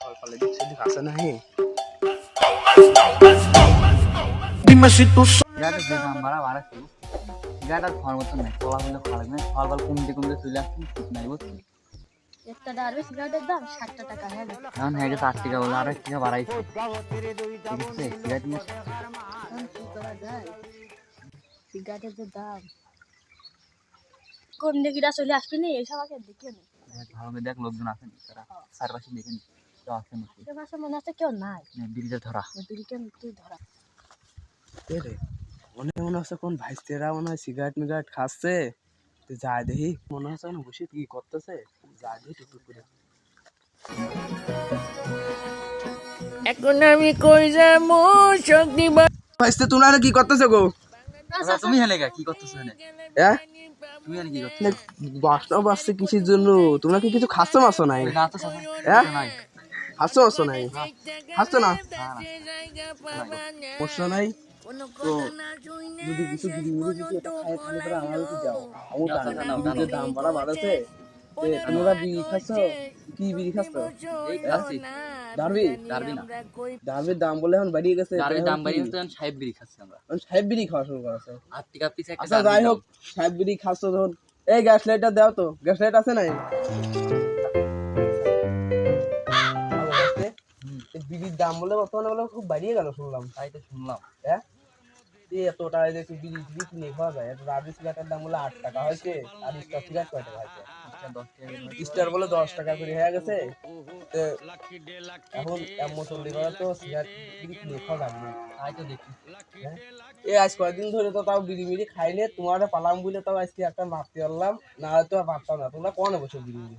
সকাল দিক চলা কোন আসবি দেখে লোকজন আছে চারপাশে দেখে কেউ আছে নাকি মনে হচ্ছে কেউ নাই বিড়িটা ধরা তুই ধরা এ রে মনে মনে হচ্ছে কোন ভাইস্তেরা মনে হয় সিগারেট মিগারেট খাচ্ছে তো দেখি মনে হচ্ছে বসে কি করতেছে যায় দেখি টুকটুক করে এখন আমি কই যাব শক্তি ভাইস্তে তোমরা কি করতেছে গো তুমি হেলে গা কি করতেছো হ্যাঁ বাসছে কিসের জন্য তোমরা কি কিছু খাচ্ছ মাছ নাই না হ্যাঁ? নাই হাসছো নাই। হাসছো না। সমস্যা নাই। তো যদি কিছু বিড়ি মিড়ি কিছু এটা খাই তাহলে পরে আমার একটু দাও আমার না নাও। দাম বাড়া বাড়াছে তে তোমরা বিড়ি খাচ্ছ? কি বিড়ি খাচ্ছ? এই খাচ্ছি ডারবি ডারবি না ডারবির দাম বলে এখন বাড়িয়ে গেছে। ডারবির দাম এখন বাড়িয়ে কি? গেছে এখন সাহেব বিড়ি খাচ্ছি আমরা। এখন সাহেব বিড়ি খাওয়া শুরু করেছে। আট টাকা পিছে আচ্ছা যাই। হোক সাহেব বিড়ি খাচ্ছ তখন এই গ্যাস লাইটার দাও তো। গ্যাস লাইট আছে নাই? বিড়ির দাম বলে বর্তমানে বলে খুব বাড়িয়ে গেল শুনলাম। তাই তো শুনলাম। হ্যাঁ? এই এত টাকা দেখি বিড়ি বিড়ি কিনে খাওয়া যায়? একটা রাবি সিগারেটের দাম বলে আট টাকা হয়েছে আর স্টার সিগারেট কয় টাকা হয়েছে দশ টাকা স্টার বলে দশ টাকা করে হয়ে গেছে। তো এখন এমন চল্লি করে তো সিগারেট বিড়ি কিনে খাওয়া যাবে না। তাই তো দেখি। হ্যাঁ? এ আজ কয়েকদিন ধরে তো তাও বিড়ি মিড়ি খাইলে তোমার পালাম বলে তাও আজকে একটা ভাবতে পারলাম না হয়তো ভাবতাম না। তোমরা কনে বসে বিড়ি মিড়ি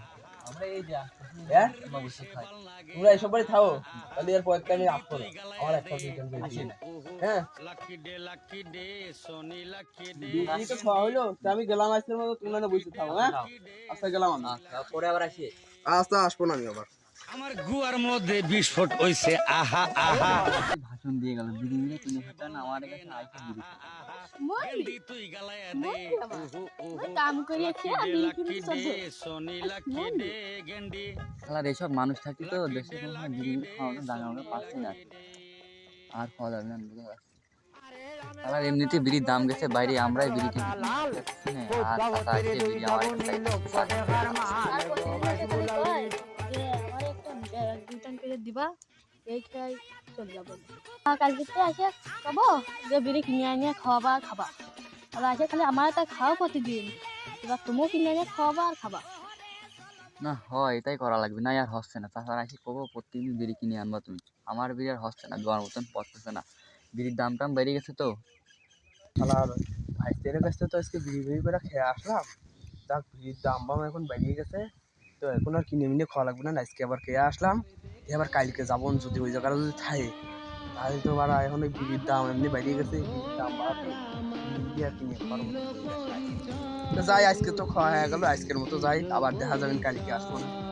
আমরা এই যে হ্যাঁ? আমরা বসে খাই তোমরা এইসব বাড়ি থাও তাহলে এর পরে আমি আসব না আমার একটা রিটার্ন করে দিও। হ্যাঁ? তো খাওয়া হলো তা আমি গেলাম আজকের মতো তোমরা না বসে থাও হ্যাঁ? আচ্ছা গেলাম আচ্ছা, পরে আবার আসি। আচ্ছা আসব না আমি আবার। আমার গুয়ার মধ্যে বিস্ফোট হইছে আহা আহা। ভাষণ দিয়ে গেল বিড়ি খেতে আমার কাছে বিড়ি। তুই গালায়া কাম করিয়ে খেয়ে আমি কিন্তু চলছে সোনিলা কি দে। গেন্ডি। এইসব মানুষ থাকি তো দেশে কোনো বিড়ি খাওয়ানো দাঙ্গা আমরা পাচ্ছি না। আর খাওয়া যাবে না পারছি। শালার এমনিতে বিড়ির দাম গেছে বাইরে আমরাই বিড়ি কিনে। না, আর বিড়ি আমার প্রতিদিন। না, হয়, এটাই করা লাগবে। না, আর হচ্ছে না। তাছাড়া আসি কবো প্রত্যেকদিন বিড়ি কিনে আনবা তুমি। আমার বিড়ি আর হচ্ছে না, দেওয়ার মতন পড়তেছে না। বিড়ির দাম টাম বেড়ে গেছে তো। ভাইস্তের কাছ তো আজকে বিড়ি বিড়ি করে খেয়ে আসলাম। যাক, বিড়ির দাম বাম এখন বেরিয়ে গেছে। তো এখন আর কিনে মিনে খাওয়া লাগবে না, আজকে আবার খেয়ে আসলাম। আবার কালকে যাব যদি ওই জায়গাটা যদি থাকে, তাহলে তো বাড়া এখন ওই বিড়ির দাম, এমনি বাড়িয়ে গেছে, দাম যাই, আজকে তো খাওয়া হয়ে গেল, আজকের মতো যাই, আবার দেখা যাবেন কালকে, আসব না।